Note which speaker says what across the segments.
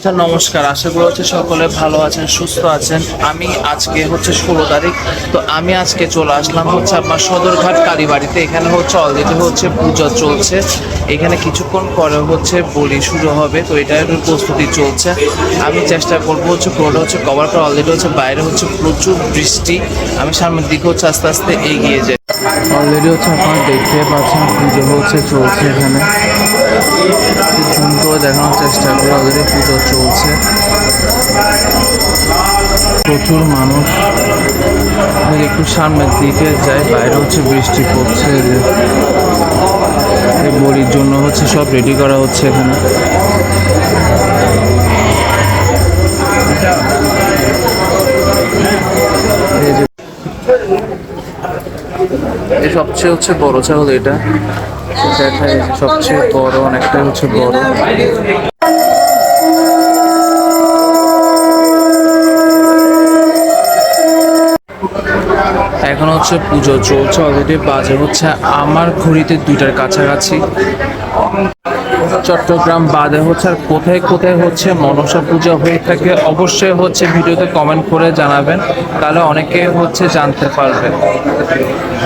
Speaker 1: আচ্ছা নমস্কার। আশা করি হচ্ছে সকলে ভালো আছেন, সুস্থ আছেন। আমি আজকে হচ্ছে ষোলো তারিখ, তো আমি আজকে চলে আসলাম হচ্ছে আপনার সদরঘাট কালীবাড়িতে। এখানে হচ্ছে অলরেডি হচ্ছে পূজা চলছে। এখানে কিছুক্ষণ পরে হচ্ছে বলি শুরু হবে, তো এটার প্রস্তুতি চলছে। আমি চেষ্টা করব হচ্ছে পুরোটা হচ্ছে কভার করা। অলরেডি হচ্ছে বাইরে হচ্ছে প্রচুর বৃষ্টি। আমি সামনের দিকে হচ্ছে আস্তে আস্তে এগিয়ে যাই। অলরেডি হচ্ছে আপনারা দেখতে পাচ্ছেন, পুজো হচ্ছে চলছে এখানে। পুজো চলছে। প্রচুর মানুষ। একটু সামনের দিকে যাই বাইরে হচ্ছে বৃষ্টি পড়ছে বলির জন্য হচ্ছে সব রেডি করা হচ্ছে এখানে। সবচেয়ে হচ্ছে বড় চাউল এটা। সবচেয়ে বড় অনেকটা হচ্ছে বড়। হচ্ছে পুজো চলছে অলরেডি বাজে হচ্ছে। আমার ঘড়িতে দুইটার কাছাকাছি। চট্টগ্রাম বাদে হচ্ছে আর কোথায় কোথায় হচ্ছে মনসা পূজা হয়ে থাকে অবশ্যই হচ্ছে ভিডিওতে কমেন্ট করে জানাবেন। তাহলে অনেকে হচ্ছে জানতে পারবে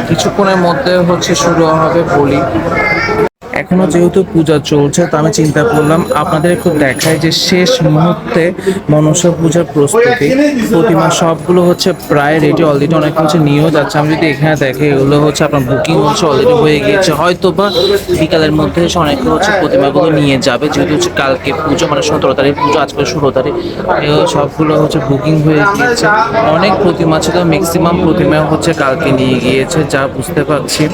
Speaker 1: কিছুক্ষণের মধ্যে হচ্ছে শুরু হবে বলি। এখনও যেহেতু পূজা চলছে, তো আমি চিন্তা করলাম আপনাদের একটু দেখাই যে শেষ মুহূর্তে মনসা পূজার প্রস্তুতি। প্রতিমা সবগুলো হচ্ছে প্রায় রেডি অলরেডি অনেক হচ্ছে নিয়েও যাচ্ছে। আমি যদি এখানে দেখে এগুলো হচ্ছে আপনার বুকিং হচ্ছে অলরেডি হয়ে গিয়েছে। হয়তো বা বিকালের মধ্যে এসে অনেকে হচ্ছে প্রতিমাগুলো নিয়ে যাবে, যেহেতু হচ্ছে কালকে পুজো মানে সতেরো তারিখ পুজো, আজকে ষোলো তারিখ সবগুলো হচ্ছে বুকিং হয়ে গিয়েছে। অনেক প্রতিমা ছিল ম্যাক্সিমাম প্রতিমা হচ্ছে কালকে নিয়ে গিয়েছে, যা বুঝতে পারছি।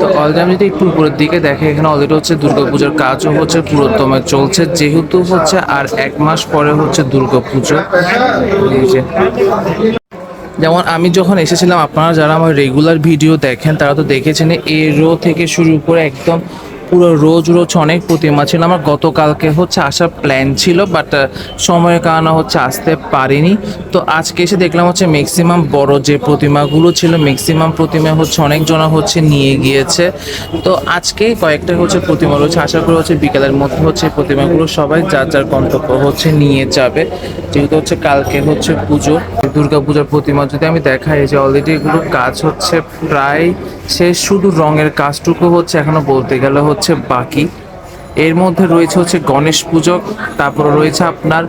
Speaker 1: তো অলরেডি আমি যদি একটু উপরের দিকে দেখে এখানে অলরেডি হচ্ছে দুর্গাপূজার কাজও হচ্ছে, পুরোদমে চলছে, যেহেতু হচ্ছে আর এক মাস পরে হচ্ছে দুর্গাপুজো। যেমন আমি যখন এসেছিলাম, আপনারা যারা আমার রেগুলার ভিডিও দেখেন, তারা তো দেখেছেন এর রো থেকে শুরু করে একদম পুরো রোজ রোজ অনেক প্রতিমা ছিল। আমার গতকালকে হচ্ছে আসার প্ল্যান ছিল বাট সময়ের কারণে হচ্ছে আসতে পারিনি। তো আজকে এসে দেখলাম হচ্ছে ম্যাক্সিমাম বড় যে প্রতিমাগুলো ছিল ম্যাক্সিমাম প্রতিমা হচ্ছে অনেকজনা হচ্ছে নিয়ে গিয়েছে। তো আজকে কয়েকটা হচ্ছে প্রতিমা রয়েছে। আশা করি হচ্ছে বিকালের মধ্যে হচ্ছে প্রতিমাগুলো সবাই যার যার গন্তব্য হচ্ছে নিয়ে যাবে। যেহেতু হচ্ছে কালকে হচ্ছে পুজো, দুর্গা পূজার প্রতিমা যদি আমি দেখাই যে অলরেডি এগুলো কাজ হচ্ছে প্রায় সে শুধু রঙের কাজটুকু হচ্ছে এখনও বলতে গেলে হচ্ছে বাকি। এর মধ্যে রয়েছে হচ্ছে গণেশ পুজো, তারপর রয়েছে আপনার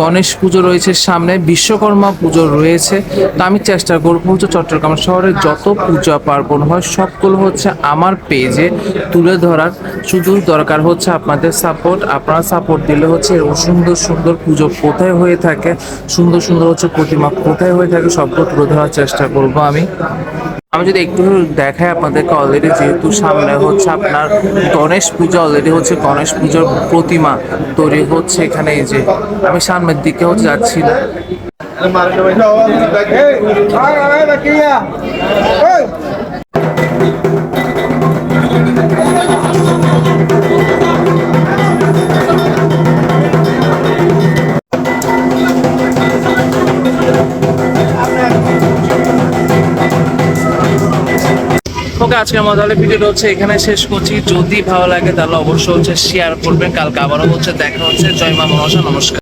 Speaker 1: গণেশ পুজো রয়েছে সামনে, বিশ্বকর্মা পুজো রয়েছে। তো আমি চেষ্টা করব হচ্ছে চট্টগ্রাম শহরে যত পূজা পার্বণ হয়, সবগুলো হচ্ছে আমার পেজে তুলে ধরার শুধু দরকার হচ্ছে আপনাদের সাপোর্ট আপনারা সাপোর্ট দিলে হচ্ছে এরকম সুন্দর সুন্দর পুজো কোথায় হয়ে থাকে, সুন্দর সুন্দর হচ্ছে প্রতিমা কোথায় হয়ে থাকে, সবগুলো তুলে ধরার চেষ্টা করব আমি। আমি যদি একটু দেখাই আপনাদেরকে অলরেডি যেহেতু সামনে হচ্ছে আপনার গণেশ পুজো অলরেডি হচ্ছে গণেশ পুজোর প্রতিমা তৈরি হচ্ছে এখানে এই যে। আমি সামনের দিকে হচ্ছে যাচ্ছি। না ওকে আজকের মতো তাহলে ভিডিওটা হচ্ছে এখানে শেষ করছি। যদি ভালো লাগে তাহলে অবশ্যই হচ্ছে শেয়ার করবেন। কালকে আবারও হচ্ছে দেখা হচ্ছে। জয় মা নমস্কার।